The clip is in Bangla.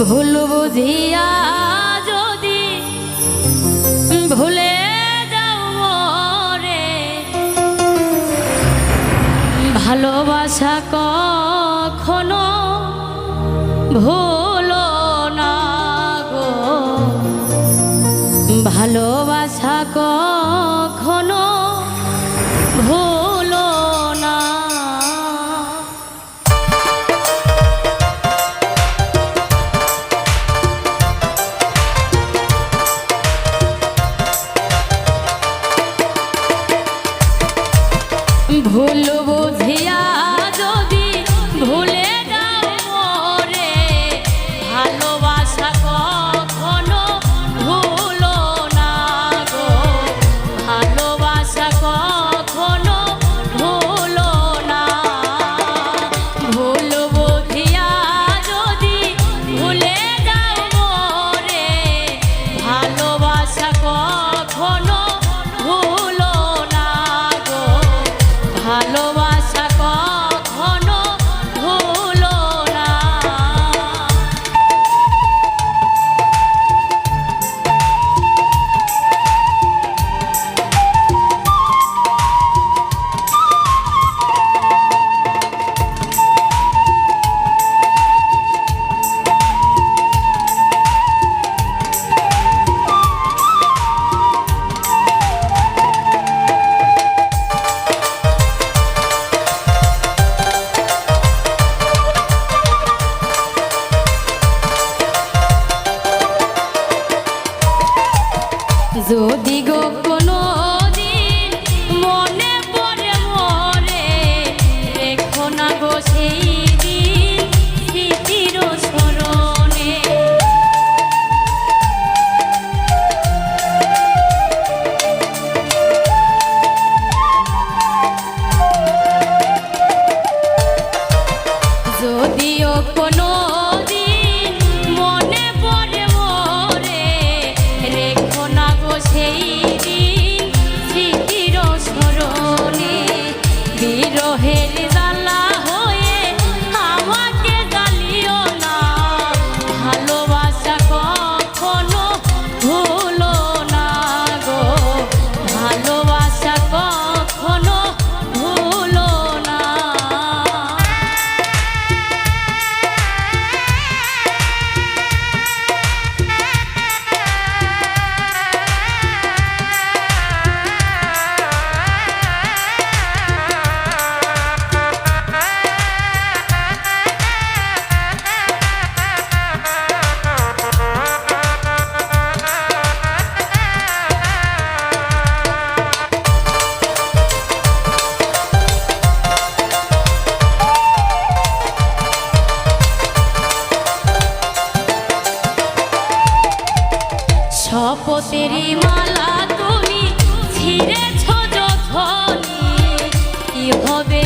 ভুল বুঝিয়া যদি ভুলে যাও রে ভালোবাসা কখনো ভুল না গো। ভালোবাসা কখনো ভুল যদি ভুলে ভালোবাসা কখনো ভুলো না গো। ভালোবাসা কখনো শপথের মালা তুমি ছিঁড়েছ যখন কি হবে